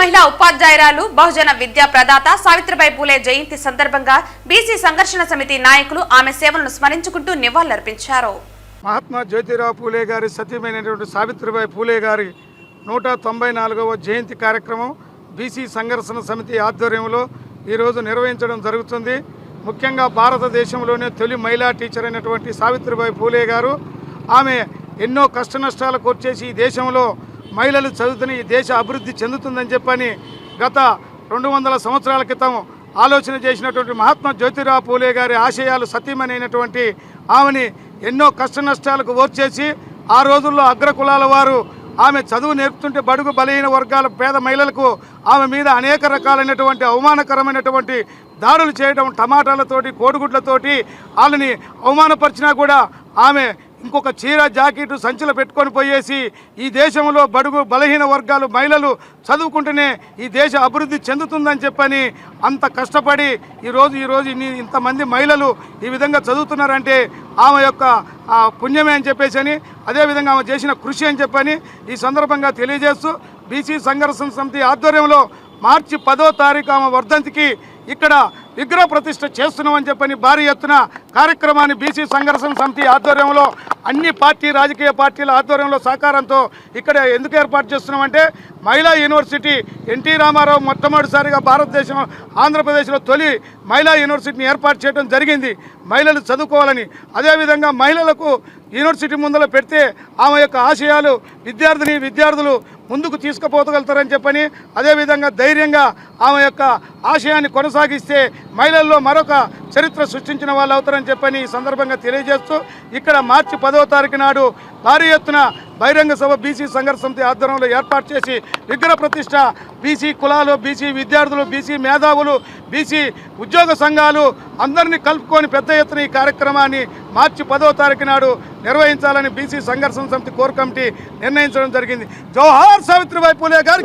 మహిళా ఉపాధ్యాయురాలు బహుజన విద్యా ప్రదాత సావిత్రిబాయి పూలే జయంతి సందర్భంగా బీసీ సంఘర్షణ సమితి నాయకులు ఆమె సేవలను స్మరించుకుంటూ నివాళులర్పించారు. మహాత్మా జ్యోతిరావు పూలే గారి సత్యమైనటువంటి సావిత్రిబాయి పూలే గారి నూట తొంభై నాలుగవ జయంతి కార్యక్రమం బీసీ సంఘర్షణ సమితి ఆధ్వర్యంలో ఈరోజు నిర్వహించడం జరుగుతుంది. ముఖ్యంగా భారతదేశంలోనే తొలి మహిళా టీచర్ అయినటువంటి సావిత్రిబాయి పూలే గారు ఆమె ఎన్నో కష్ట నష్టాలు వచ్చేసి ఈ దేశంలో మహిళలు చదువుతున్న ఈ దేశ అభివృద్ధి చెందుతుందని చెప్పని గత రెండు వందల సంవత్సరాల క్రితం ఆలోచన చేసినటువంటి మహాత్మా జ్యోతిరావు పూలే గారి ఆశయాలు సత్యమైనటువంటి ఆమెని ఎన్నో కష్ట నష్టాలకు ఓర్చేసి ఆ రోజుల్లో అగ్రకులాల వారు ఆమె చదువు నేర్పుతుంటే బడుగు బలహీన వర్గాల పేద మహిళలకు ఆమె మీద అనేక రకాలైనటువంటి అవమానకరమైనటువంటి దాడులు చేయడం టమాటాలతోటి కోడిగుడ్లతోటి వాళ్ళని అవమానపరిచినా కూడా ఆమె ఇంకొక చీర జాకెట్ సంచులు పెట్టుకొని పోయేసి ఈ దేశంలో బడుగు బలహీన వర్గాలు మహిళలు చదువుకుంటేనే ఈ దేశ అభివృద్ధి చెందుతుందని చెప్పని అంత కష్టపడి ఈరోజు ఈరోజు ఇంతమంది మహిళలు ఈ విధంగా చదువుతున్నారంటే ఆమె యొక్క పుణ్యమే అని చెప్పేసి అని అదేవిధంగా ఆమె చేసిన కృషి అని చెప్పని ఈ సందర్భంగా తెలియజేస్తూ బీసీ సంఘర్షణ సమితి ఆధ్వర్యంలో మార్చి పదో తారీఖు ఆమె వర్ధంతికి ఇక్కడ విగ్రహ ప్రతిష్ఠ చేస్తున్నామని చెప్పని భారీ ఎత్తున కార్యక్రమాన్ని బీసీ సంఘర్షణ సమితి ఆధ్వర్యంలో అన్ని పార్టీ రాజకీయ పార్టీల ఆధ్వర్యంలో సహకారంతో ఇక్కడ ఎందుకు ఏర్పాటు చేస్తున్నామంటే మహిళా యూనివర్సిటీ ఎన్టీ రామారావు మొట్టమొదటిసారిగా భారతదేశం ఆంధ్రప్రదేశ్లో తొలి మహిళా యూనివర్సిటీని ఏర్పాటు చేయడం జరిగింది. మహిళలు చదువుకోవాలని. అదేవిధంగా మహిళలకు యూనివర్సిటీ ముందర పెడితే ఆమె యొక్క ఆశయాలు విద్యార్థిని విద్యార్థులు ముందుకు తీసుకుపోగలుగుతారని చెప్పని అదేవిధంగా ధైర్యంగా ఆమె యొక్క ఆశయాన్ని కొనసాగిస్తే మహిళల్లో మరొక చరిత్ర సృష్టించిన వాళ్ళు అవుతారని చెప్పని ఈ సందర్భంగా తెలియజేస్తూ ఇక్కడ మార్చి పదవ తారీఖు నాడు భారీ ఎత్తున బహిరంగ సభ బీసీ సంఘర్ష సమితి ఆధ్వర్యంలో ఏర్పాటు చేసి విగ్రహ ప్రతిష్ట బీసీ కులాలు బీసీ విద్యార్థులు బీసీ మేధావులు బీసీ ఉద్యోగ సంఘాలు అందరినీ కలుపుకొని పెద్ద ఎత్తున ఈ కార్యక్రమాన్ని మార్చి పదవ తారీఖు నాడు నిర్వహించాలని బీసీ సంఘర్షణ సమితి కోర్ కమిటీ నిర్ణయించడం జరిగింది. జవహర్ సావిత్రిబాయి పూలే గారు